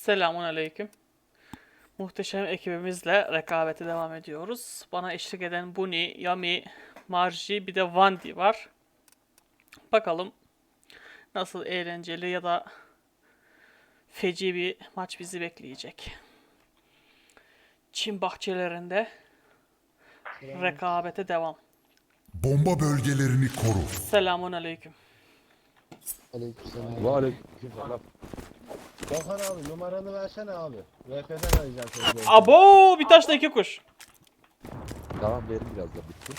Selamun aleyküm. Muhteşem ekibimizle rekabete devam ediyoruz. Bana eşlik eden Buni, Yami, Marji bir de Vandi var. Bakalım nasıl eğlenceli ya da feci bir maç bizi bekleyecek. Çin bahçelerinde rekabete devam. Bomba bölgelerini koru. Selamun aleyküm. Aleykümselam. Ve aleykümselam. Gökhan abi numaranı versene abi. VP'den arayacağım seni. Abo bir taşla iki kuş. Tamam verin biraz da bitti.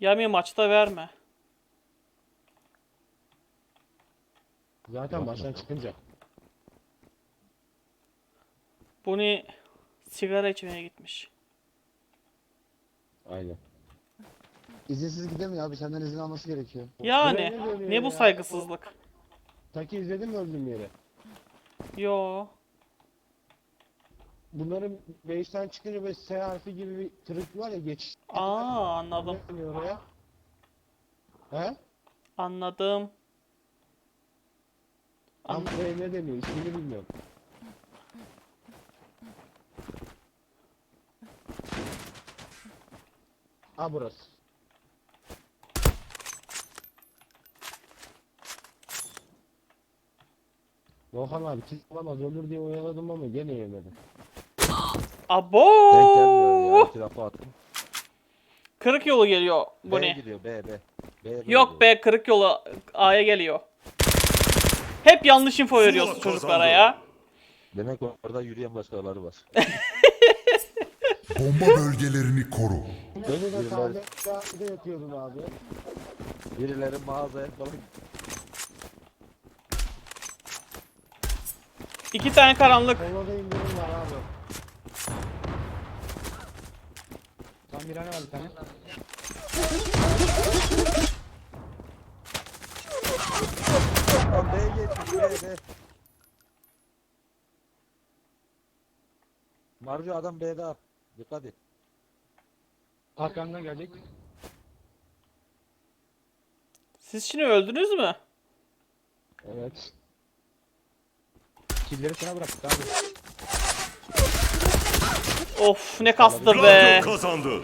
Yami maçta verme. Zaten baştan çıkınca. Buni sigara içmeye gitmiş. Aynen. İzinsiz gidemiyor abi senden izin alması gerekiyor. Yani Buraya ne dönüyor ne bu ya? saygısızlık? Taki izledin mi öldüğüm yeri? Yo. Bunların base'ten çıkınca böyle S harfi gibi bir tırık var ya geçiş. Aa anladım. Ne dönüyor oraya? He? Anladım. Tam Anladım. buraya ne deniyor? İsmini bilmiyorum. Ha burası. Volkan abi kill alamaz ölür diye oyaladım ama gene yemedi. Denk Abo! ya. Attım. Kırık yolu geliyor B Buni. gidiyor B B. B Yok be kırık yolu A'ya geliyor. Hep yanlış info veriyorsun çocuklara ya. Demek orada yürüyen başkaları var. Bomba bölgelerini koru. Beni de sahilde sahilde yatıyordun abi. Birileri mağazaya falan İki tane karanlık. Polo'da indirim var abi. Tam bir tane var bir tane. Lan B'ye geçmiş B B. Marjo adam B'de al. Dikkat et. Arkandan gelecek. Siz şimdi öldünüz mü? Evet. Killeri sana bıraktık abi. Of ne kastı be. Radyo kazandı.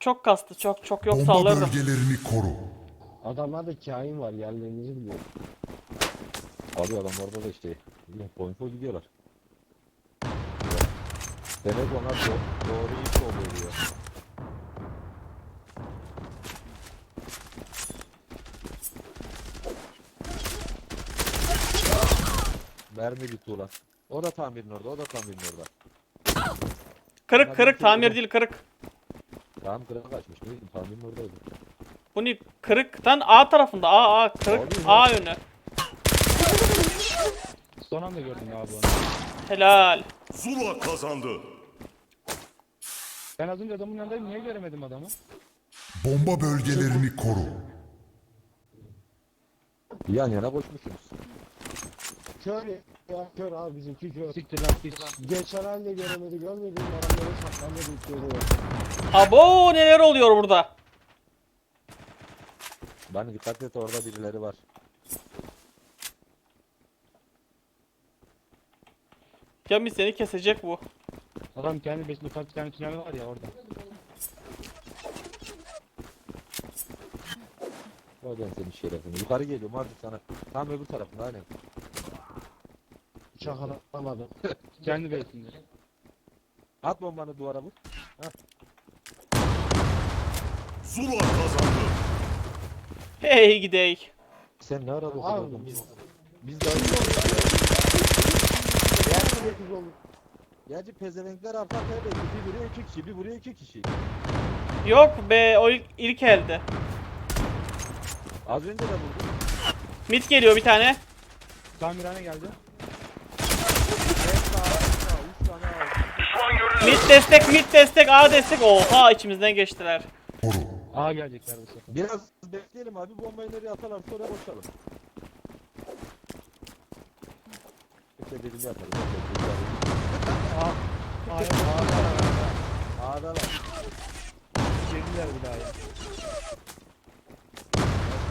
Çok kastı çok çok yok Bomba bölgelerini koru. Adamlarda kain var yerlerinizi biliyor. Abi adam orada da işte. Poinfo gidiyorlar. Demek onlar do doğru oluyor ya. Mermi bitti ulan. O da tamirin orada, o da tamirin orada. Kırık kırık tamir değil kırık. Tamam kırık kaçmış. Ne bileyim tamirin oradaydı. Buni kırıktan A tarafında A A kırık Abi. A yönü. Son anda gördüm abi onu. Helal. Zula kazandı. Ben az önce adamın yanındayım niye göremedim adamı? Bomba bölgelerini koru. Yan yana koşmuşsunuz. Kör ya kör abi bizimki kör. Siktir lan piç. Geçen halde göremedi görmediğim adamları saklandı görüyor. Abo neler oluyor burada? Ben dikkat et orada birileri var. Yami seni kesecek bu. Adam kendi besini ufak bir tane tünel var ya orada. O ben senin şerefini. Yukarı geliyorum artık sana. Tam öbür tarafında aynen. Uçak alamadım. Kendi besinde. At bombanı duvara vur. Zula kazandı. Hey gidey. Sen ne ara Abi dokuzaldın? biz Biz de Gerçekten oldu. Gerçi pezevenkler arka arkaya bekliyor. Bir buraya iki kişi, bir buraya iki kişi. Yok be o ilk, ilk elde. Az önce de vurdum. Mid geliyor bir tane. Tamirhane geldi. Mid destek mid destek A destek. Oha içimizden geçtiler. A gelecekler bu sefer. Biraz bekleyelim abi. Bombayı nereye atarlar sonra boşalım. İşte dediğimi yaparız. A. A'ya A'dalar. Girdiler bir daha ya.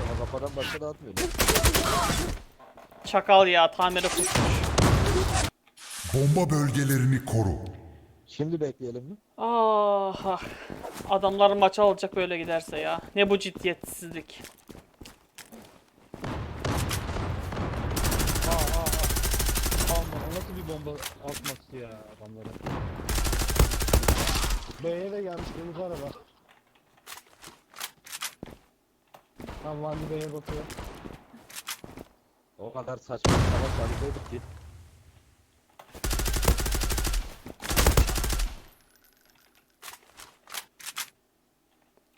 Ama kafadan başka da atmıyor. Çakal ya tamire pusmuş. Bomba bölgelerini koru. Şimdi bekleyelim mi? Ah, ah. Adamlar maçı alacak böyle giderse ya. Ne bu ciddiyetsizlik. Aa aa aa. Aman o nasıl bir bomba atması ya adamlara. B'ye de gelmiş kırmızı araba. Tam Vandi B'ye bakıyor. O kadar saçma bir savaş halindeydik ki.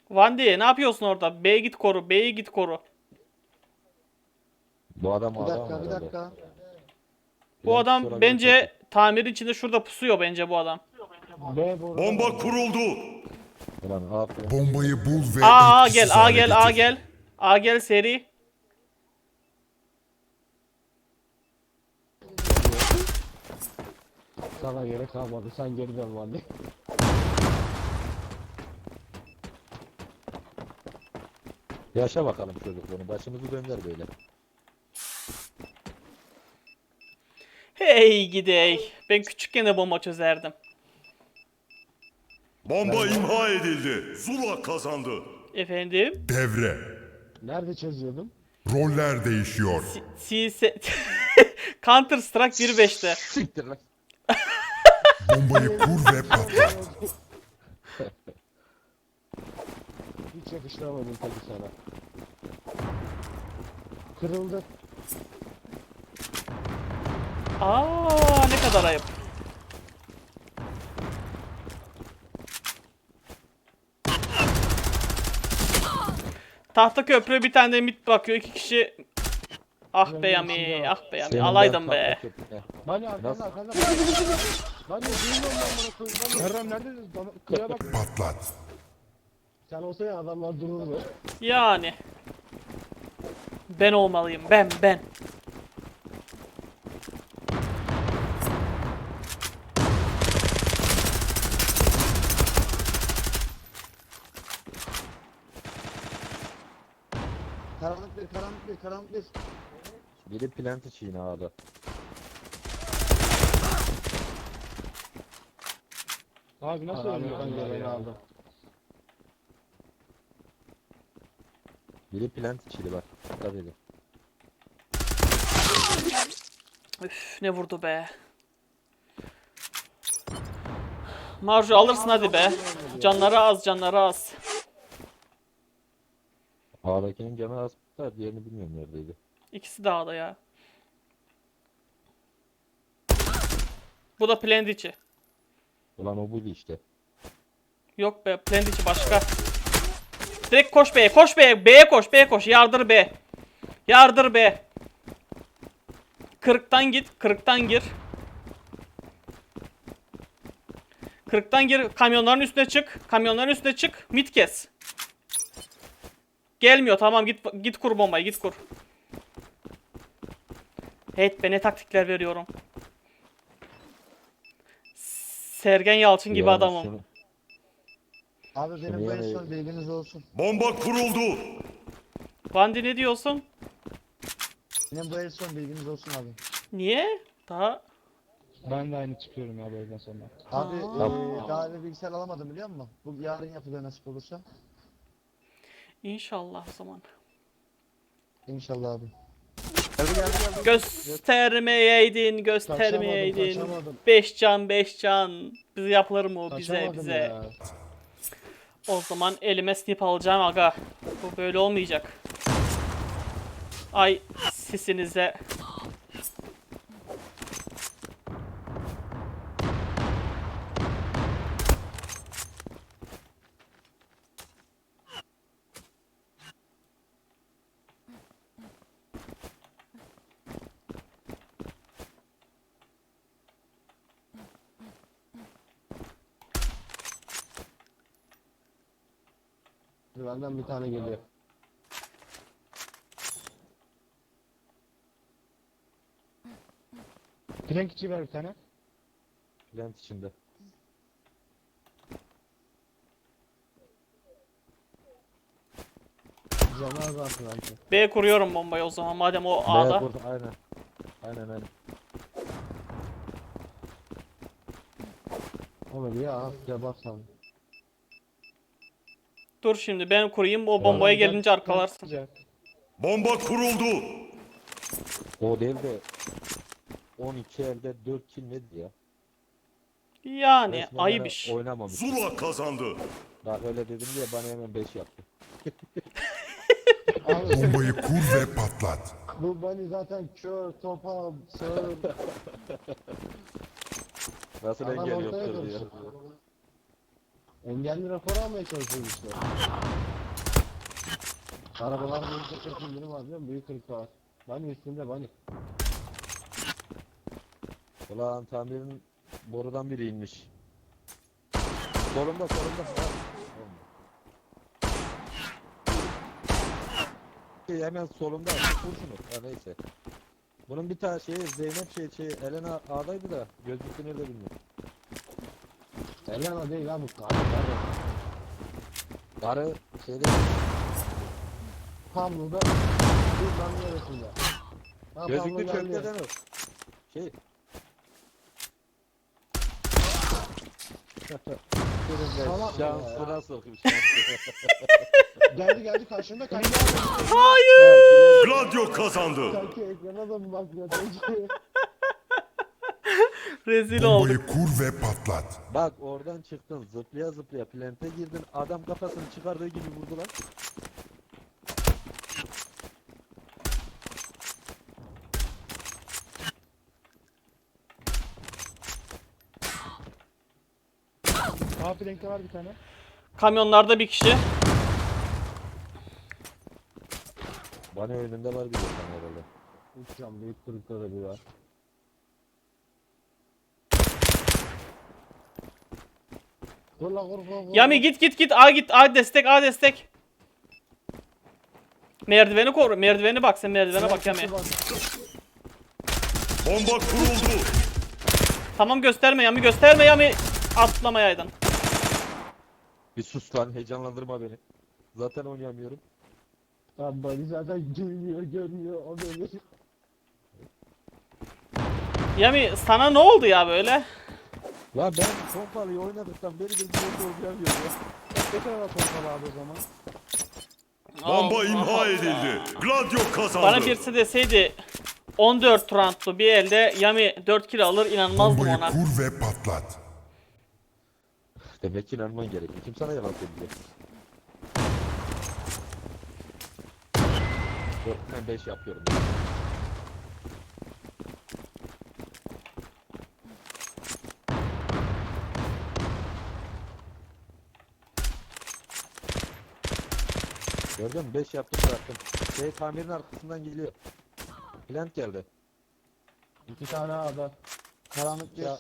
Vandi ne yapıyorsun orada? B'ye git koru, B'ye git koru. Bu adam Bir adam dakika bir dakika. Bu adam bence tamirin içinde şurada pusuyor bence bu adam. Bomba kuruldu. Ulan aferin. Bombayı bul ve Aa A etkisiz gel, A hale gel, A getir. gel. A gel seri. Sana gerek kalmadı. Sen geri dön Vandi. Yaşa bakalım çocukluğunu. Başımızı dönder böyle. Hey gidey. Ben küçükken de bomba çözerdim. Bomba imha edildi. Zula kazandı. Efendim? Devre. Nerede çözüyordum? Roller değişiyor. C Counter Strike 1.5'te. Siktir lan. Bombayı kur ve patlat. Hiç yakıştıramadım tabii sana. Kırıldı. Aa ne kadar ayıp. Tahta köprü bir tane de mit bakıyor iki kişi. Ah be yami, ah be yami. Alaydım be. arkanda arkanda. Duymuyorum ben bunu koyayım. Neredesin? Bak. Patlat. Sen olsa ya adamlar dururdu. Yani. Ben olmalıyım. Ben, ben. Karanlık bir karanlık bir karanlık bir. Biri plant içi yine A'da. Abi nasıl Abi ölmüyor ya? aldım. Biri plant içiydi bak. Dikkat edin. Üf ne vurdu be. Marju alırsın hadi be. Canları az, canları az. A'dakinin canı az da diğerini bilmiyorum neredeydi. İkisi de A'da ya. Bu da plant içi. Ulan o buydu işte. Yok be plant içi başka. Direkt koş B'ye koş B'ye B'ye koş B'ye koş yardır B. Yardır B. Kırıktan git kırıktan gir. Kırıktan gir kamyonların üstüne çık. Kamyonların üstüne çık. Mid kes. Gelmiyor tamam git git kur bombayı git kur. Evet be ne taktikler veriyorum. Sergen Yalçın gibi Yani adamım. şunu- Abi benim bu en son bilginiz olsun. Bomba kuruldu. Bandi ne diyorsun? Benim bu en son bilginiz olsun abi. Niye? Daha Ben de aynı çıkıyorum ya bu evden sonra. Abi Aa. eee daha bir bilgisayar alamadım biliyor musun? Bu yarın yapılıyor nasip olursa. İnşallah o zaman. İnşallah abi. Göstermeyeydin, göstermeyeydin. Kaçamadım, kaçamadım. 5 can 5 can. Bize yapılır mı o bize Kaçamadım bize. ya. O zaman elime snip alacağım aga. Bu böyle olmayacak. Ay sesinize. Merdivenden bir tane geliyor. Plank içi ver bir tane. Plant içinde. Canlar var. B kuruyorum bombayı o zaman madem o A'da. Burada, aynen. Aynen aynen. Oğlum ya, ya bak sen. Dur şimdi ben kurayım o bombaya gelince arkalarsın. Bomba kuruldu. O değil de 12 elde 4 kill nedir ya? Yani Resmen ayıp iş. Oynamamış. Zula kazandı. Bak öyle dedim diye bana hemen 5 yaptı. Abi Bombayı kur ve patlat. bu bani zaten kör, topal, sağır. Nasıl Adam engel ortaya yoktur diyor. karışıyor. Engelli rapor almaya çalışıyoruz işte. Arabalar kırk indirim var değil mi? Büyük kırk var. Bani üstünde bani. Ulan tamirin borudan biri inmiş. Solumda solumda. Şey, hemen solumda. Vur. Ha, neyse. Bunun bir tane şeyi Zeynep şey şey Elena A'daydı da gözlüklü nerede bilmiyorum. Elena değil abi. Karı karı. Karı şeyde Pamlu'da bir lan neresinde? Ha, gözlüklü Pamlu geldi. köfteden o. Şey. Salak Şansına sokayım şansına. Geldi geldi karşında abi. Hayır. Gladio kazandı. Kanki ekrana da mı bakmıyor? Rezil olduk. Bombayı kur ve patlat. Bak oradan çıktın zıplaya zıplaya plante girdin adam kafasını çıkardığı gibi vurdu lan. Abi renkte var bir tane. Kamyonlarda bir kişi. Bana önünde var bir tane herhalde. Uçacağım büyük kırıkta da bir var. Yami git git git A git A destek A destek. Merdiveni koru. Merdiveni bak sen merdivene bak Yami. Bomba kuruldu. Tamam gösterme Yami gösterme Yami. Atlamayaydın. Bir sus lan heyecanlandırma beni. Zaten oynayamıyorum. Lan bani zaten görmüyor görmüyor o beni. Yami sana ne oldu ya böyle? Lan ben pompalıyı oynadıktan beri bir şey oynayamıyorum ya. Ne kadar pompalı abi o zaman? Bomba imha edildi. Gladio kazandı. Bana birisi deseydi 14 roundlu bir elde Yami 4 kill alır inanmazdım Bombayı ona. kur ve patlat. Demek ki inanman gerekiyor. Kim sana yalan söyleyecek? Yok ben 5 yapıyorum. Mü? 5 yaptım bıraktım. Şey tamirin arkasından geliyor. Plant geldi. İki tane ada. Karanlık Ya.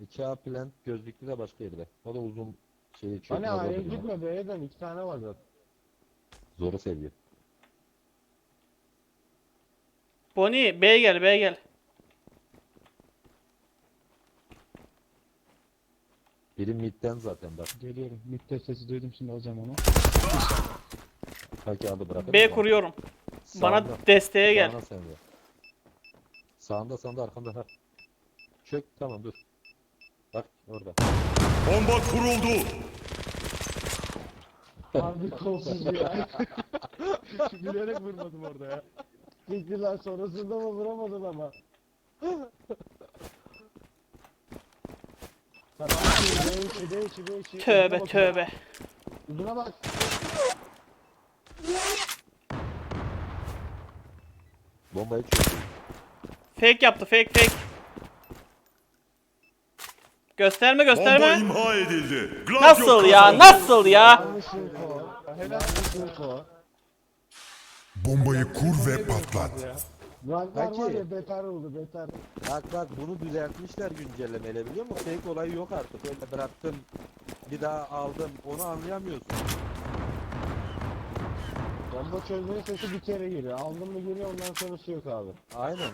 bir. 2A plant gözlüklü de başka yerde. O da uzun şeyi çok Hani A'ya gitme B'ye dön iki tane var zaten. Zoru seviyor. Bonnie B'ye gel B'ye gel. Biri midden zaten bak. Geliyorum. Mitte sesi duydum şimdi alacağım onu. Belki adı bırakır. B kuruyorum. Bana Sağında. desteğe gel. Sağına sen de. Sağında sağında arkanda ha. Çök tamam dur. Bak orada. Bomba kuruldu. Harbi kolsuz ya. Bilerek vurmadım orada ya. Gittiler sonrasında mı vuramadın ama. B içi. Tövbe bak. tövbe. Uzuna bak. Bombayı çök. Fake yaptı fake fake. Gösterme Bomba gösterme. imha edildi. Gladio Nasıl ya kazandı. nasıl ya? Bombayı kur ve patlat. Var ya beter oldu beter. Bak bak bunu düzeltmişler güncellemeyle biliyor musun? Fake olayı yok artık. Öyle bıraktım. Bir daha aldım. Onu anlayamıyorsun. Bomba çözmenin sesi bir kere geliyor. Aldın mı geliyor ondan sonrası yok abi. Aynen.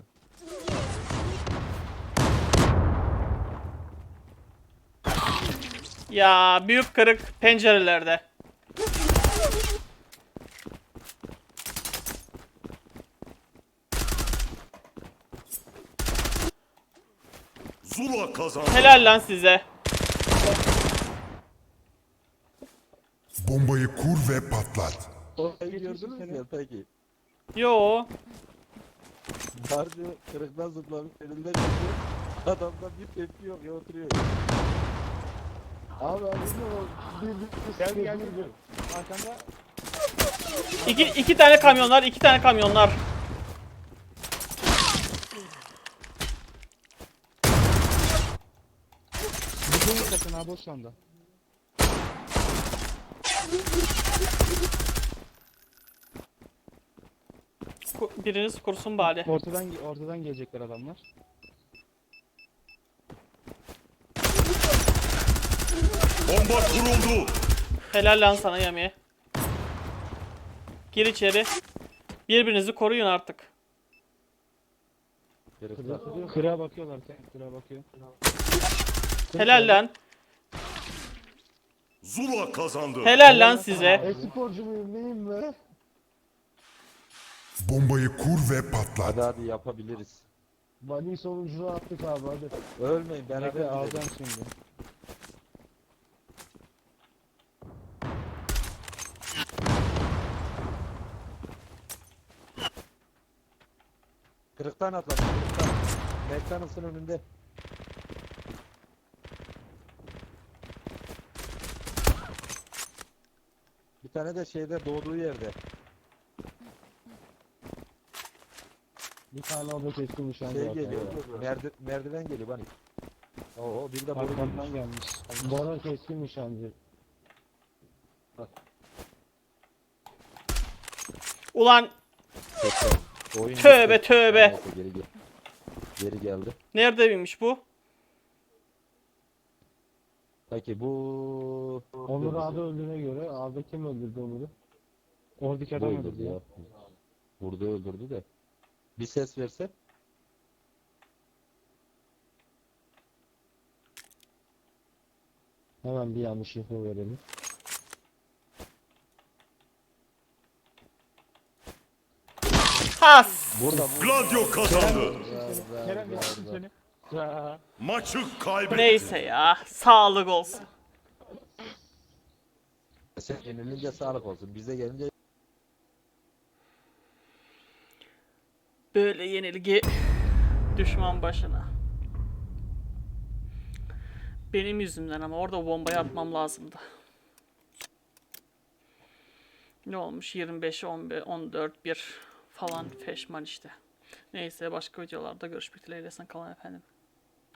Ya büyük kırık pencerelerde. Zula kazandı. Helal lan size. Bombayı kur ve patlat. Orayı gördünüz mü peki? Yo. Barcı kırıktan zıplamış elinden çıkıyor. Adamda bir tepki yok ya oturuyor. Abi abi bilmiyorum. Bir bir bir Gel gel gel. Arkanda. İki, iki tane kamyonlar, iki tane kamyonlar. Bütün yıkasın abi boş anda. Biriniz kursun bari. Ortadan ortadan gelecekler adamlar. Bomba kuruldu. Helal lan sana Yami. Gir içeri. Birbirinizi koruyun artık. Kıra bakıyorlar. Kıra bakıyor. Helal lan. Zula kazandı. Helal lan size. E-sporcu muyum neyim be? Bombayı kur ve patlat. Hadi hadi yapabiliriz. Bunny sonuncunu attık abi hadi. Ölmeyin beraber Bekle gidelim. alacağım şimdi. Kırıktan atla. Kırıktan. McDonald's'ın önünde. Bir tane de şeyde doğduğu yerde. Bir tane orada keskin nişancı Şey geliyor. Merdi merdiven geliyor bana. Oo bir de boru Arkamdan geliyor. gelmiş. Bana keskin nişancı. Ulan. Oyun Tövbe, gitti. tövbe. Neyse, Geri, gel. geri geldi. nerede binmiş bu? Peki bu... Onur abi öldüğüne göre abi kim öldürdü Onur'u? Oradaki Bu adam öldürdü öldü ya. ya. Burada öldürdü de. Bir ses verse. Hemen bir yanlış info verelim. Has. Burada bu. Gladio kazandı. Kerem seni. Maçı kaybetti. Neyse ya. Sağlık olsun. Sen yenilince sağlık olsun. Bize gelince Böyle yenilgi düşman başına. Benim yüzümden ama orada bombayı atmam lazımdı. Ne olmuş? 25, 15, 14, 1 falan feşman işte. Neyse başka videolarda görüşmek dileğiyle. Sen kalan efendim.